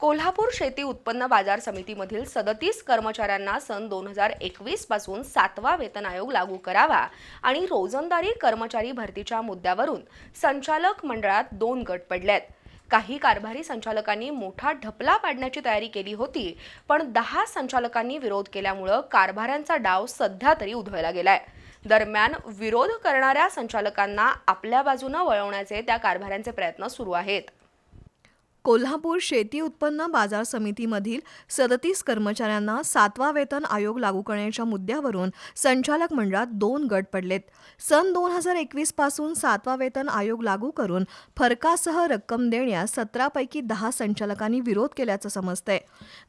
कोल्हापूर शेती उत्पन्न बाजार समितीमधील सदतीस कर्मचाऱ्यांना सन दोन हजार एकवीसपासून सातवा वेतन आयोग लागू करावा आणि रोजंदारी कर्मचारी भरतीच्या मुद्द्यावरून संचालक मंडळात दोन गट पडलेत. काही कारभारी संचालकांनी मोठा ढपला पाडण्याची तयारी केली होती पण दहा संचालकांनी विरोध केल्यामुळं कारभाऱ्यांचा डाव सध्या तरी उधळला गेलाय. दरम्यान विरोध करणाऱ्या संचालकांना आपल्या बाजूनं वळवण्याचे त्या कारभाऱ्यांचे प्रयत्न सुरू आहेत. कोल्हापूर शेती उत्पन्न बाजार समितीमधील सदतीस कर्मचाऱ्यांना सातवा वेतन आयोग लागू करण्याच्या मुद्द्यावरून संचालक मंडळात दोन गट पडलेत. सन दोन हजार एकवीसपासून सातवा वेतन आयोग लागू करून फरकासह रक्कम देण्यास सतरापैकी दहा संचालकांनी विरोध केल्याचं समजतंय.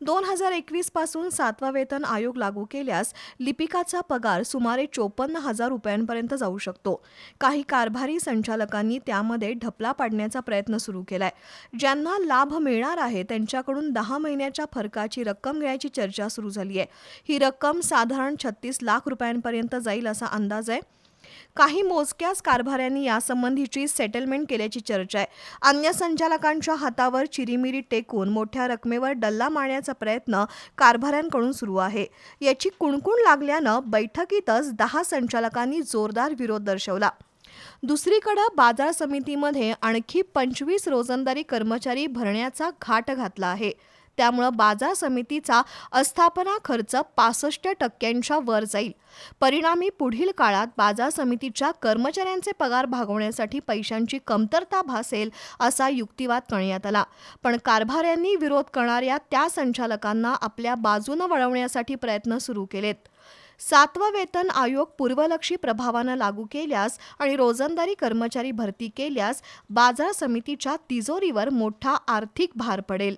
दोन हजार एकवीसपासून सातवा वेतन आयोग लागू केल्यास लिपिकाचा पगार सुमारे चोपन्न हजार रुपयांपर्यंत जाऊ शकतो. काही कारभारी संचालकांनी त्यामध्ये ढपला पाडण्याचा प्रयत्न सुरू केलाय. ज्यांना लाभ मिळणार आहे त्यांच्याकडून दहा महिन्याच्या फरकाची रक्कम घेण्याची चर्चा सुरू झाली आहे. ही रक्कम साधारण छत्तीस लाख रुपयांपर्यंत जाईल असा अंदाज आहे. काही मोजक्याच कारभाऱ्यांनी यासंबंधीची सेटलमेंट केल्याची चर्चा आहे. अन्य संचालकांच्या हातावर चिरीमिरी टेकून मोठ्या रकमेवर डल्ला मारण्याचा प्रयत्न कारभाऱ्यांकडून सुरू आहे. याची कुणकुण लागल्यानं बैठकीतच दहा संचालकांनी जोरदार विरोध दर्शवला. दुसरीकडं बाजार समितीमध्ये आणखी पंचवीस रोजंदारी कर्मचारी भरण्याचा घाट घातला आहे. त्यामुळं बाजार समितीचा अस्थापना खर्च पासष्ट टक्क्यांच्या वर जाईल. परिणामी पुढील काळात बाजार समितीच्या कर्मचाऱ्यांचे पगार भागवण्यासाठी पैशांची कमतरता भासेल असा युक्तिवाद करण्यात आला. पण कारभाऱ्यांनी विरोध करणाऱ्या त्या संचालकांना आपल्या बाजूनं वळवण्यासाठी प्रयत्न सुरू केलेत. सातवा वेतन आयोग पूर्वलक्षी प्रभावानं लागू केल्यास आणि रोजंदारी कर्मचारी भरती केल्यास बाजार समितीच्या तिजोरीवर मोठा आर्थिक भार पडेल.